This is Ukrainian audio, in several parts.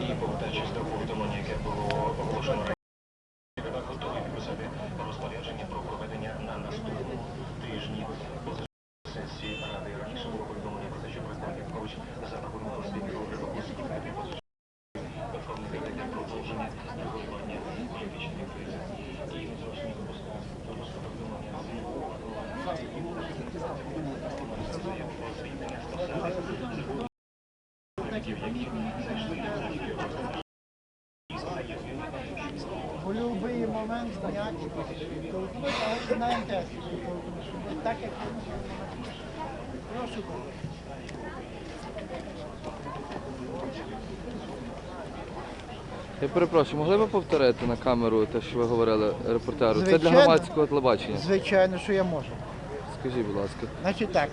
І повертаючись до повідомлення, яке було оголошено раніше, готові підписати розпорядження про проведення на наступному тижні позачергової сесії Ради. Раніше було повідомлення про те, що президент Янкович запропонував спікеру Революції оформити таке продовження регулювання політичної кризи. І не зрозуміло просто просто повідомлення з звільнення про звільнення з посади які зайшли У будь-який момент зняти, але знаєте, так як прошу. Я перепрошую, могли б повторити на камеру те, що ви говорили репортеру? Це для Звичайно. громадського телебачення. Звичайно, що я можу. Скажіть, будь ласка. Значить так,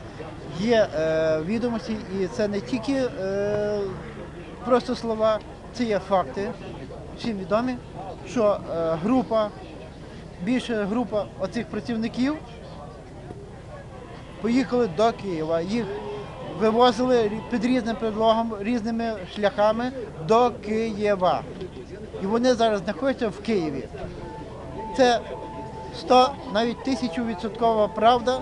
є е, відомості, і це не тільки е, просто слова, це є факти, всім відомі, що е, група, більша група оцих працівників поїхали до Києва. Їх вивозили під різним предлогом, різними шляхами до Києва. І вони зараз знаходяться в Києві. Це 100, навіть тисячу відсоткова правда,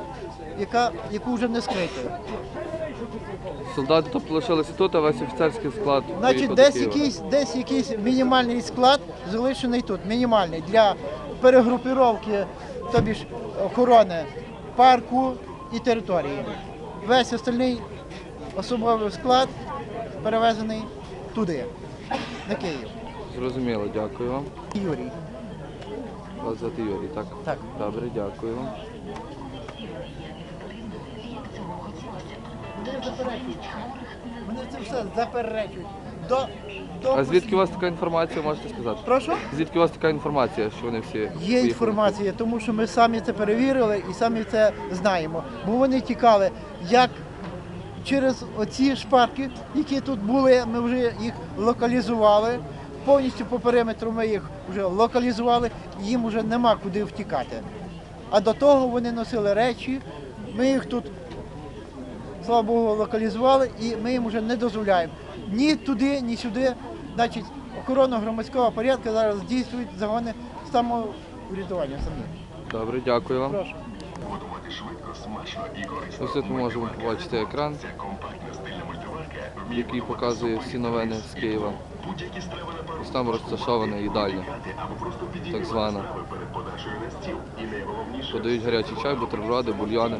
яка, яку вже не скрити. Солдати тобто лишилися тут, а весь офіцерський склад. Значить, поїхав до десь Києва. якийсь, десь якийсь мінімальний склад залишений тут, мінімальний для перегрупіровки, тобі ж охорони парку і території. Весь остальний особовий склад перевезений туди, на Київ. Зрозуміло, дякую вам. Юрій. Вас звати Юрій, так? Так. Добре, дякую вам. Заперечують. Вони це все заперечують. До, до А звідки у вас така інформація, можете сказати? Прошу? Звідки у вас така інформація, що вони всі Є поїхали? інформація, тому що ми самі це перевірили і самі це знаємо. Бо вони тікали як через оці шпарки, які тут були, ми вже їх локалізували. Повністю по периметру ми їх вже локалізували, їм вже нема куди втікати. А до того вони носили речі, ми їх тут, слава Богу, локалізували і ми їм вже не дозволяємо ні туди, ні сюди. Значить, охорона громадського порядку зараз здійснюють загони самоврятування самі. Добре, дякую вам. Прошу. Ось тут ми можемо побачити екран, який показує всі новини з Києва. Ось там розташована їдальня, так звана. Подають гарячий чай, бутерброди, бульйони.